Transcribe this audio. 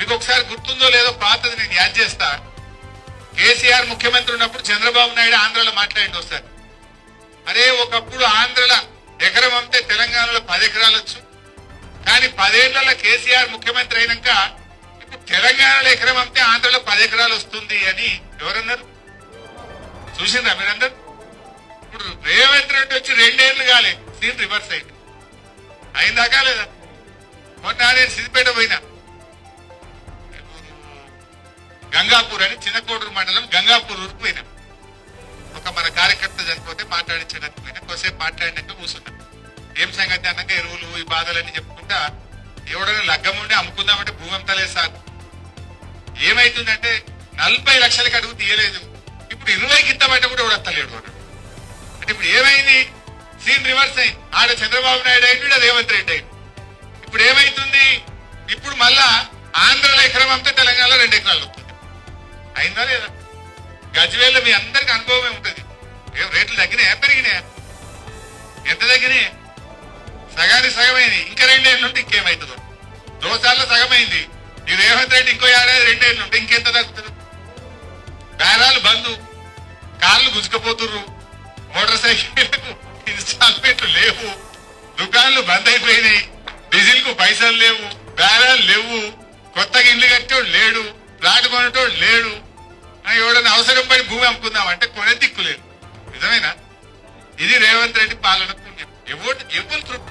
మీకు ఒకసారి గుర్తుందో లేదో పాతది నేను యాద్ చేస్తా. కేసీఆర్ ముఖ్యమంత్రి ఉన్నప్పుడు చంద్రబాబు నాయుడు ఆంధ్రలో మాట్లాడి ఒకసారి. అరే ఒకప్పుడు ఆంధ్రలో ఎకరం అమ్మితే తెలంగాణలో పది ఎకరాలు వచ్చు. కానీ పదేళ్ళలో కేసీఆర్ ముఖ్యమంత్రి అయినాక ఇప్పుడు తెలంగాణలో ఎకరం అమ్మితే ఆంధ్రలో పది ఎకరాలు వస్తుంది అని ఎవరన్నారు? చూసిందా మీరందరు? ఇప్పుడు రేవంత్ రెడ్డి వచ్చి రెండేళ్ళు కాలే సీన్ రివర్స్ అయింది. అయిందాకా లేదా మొన్న నేను సిద్దిపేట పోయినా. గంగాపూర్ అని చిన్నకోడూరు మండలం గంగాపూర్ ఊరికి పోయినా. ఒక మన కార్యకర్త చనిపోతే మాట్లాడించడానికి పోయినా. కొద్దిసేపు మాట్లాడినాక కూర్చున్నాం. ఏం సంగతి అన్నాక ఎరువులు ఈ బాధలన్నీ చెప్పుకుంటా ఎవడైనా లగ్గం ఉండి అమ్ముకుందామంటే భూమి అంతలేదు సార్. ఏమైతుందంటే నలభై లక్షలకి అడుగు తీయలేదు. ఇప్పుడు ఇరవైకి ఇద్దామంటే కూడా ఎవడు అత్తలేడు అంటే ఇప్పుడు ఏమైంది? సీన్ రివర్స్ అయింది. ఆడ చంద్రబాబు నాయుడు అయింది రేవంత్ రెడ్డి అయింది ఇప్పుడు ఏమైతుంది? ఇప్పుడు మళ్ళా ఆంధ్రలో ఎకరం అంతా తెలంగాణలో రెండు ఎకరాలు వస్తుంది. అయిందా లేదా? గజ్వేల్లో మీ అందరికి అనుభవమే ఉంటుంది. ఏం రేట్లు తగ్గినాయా? పెరిగినాయా? ఎంత తగ్గినాయి? సగానికి సగమైంది. ఇంకా రెండేళ్ళు ఉంటే ఇంకేమైతుందో. దోసాల్లో సగమైంది. ఈ రేవంత్ రెడ్డి ఇంకో ఏడాది రెండేళ్ళు ఉంటే ఇంకెంత తగ్గుతుంది? బేరాలు బంధు కాళ్ళు గుజుకపోతుర్రు మోటార్ సైకిళ్ళకు ఇన్స్టాల్మెంట్లు లేవు. దుకాన్లు బంద్ అయిపోయినాయి. డీజిల్కు పైసలు లేవు. బేరాలు లేవు. కొత్తగా ఇల్లు కట్టేవాడు లేడు. ఫ్లాట్ కొనేటోడు లేడు. ఎవడన్నా అవసరం పడి భూమి అమ్ముకుందాం అంటే కొనే దిక్కు లేదు. నిజమేనా? ఇది రేవంత్ రెడ్డి పాలన పుణ్యం ఎవరు ఎవరు తృప్తి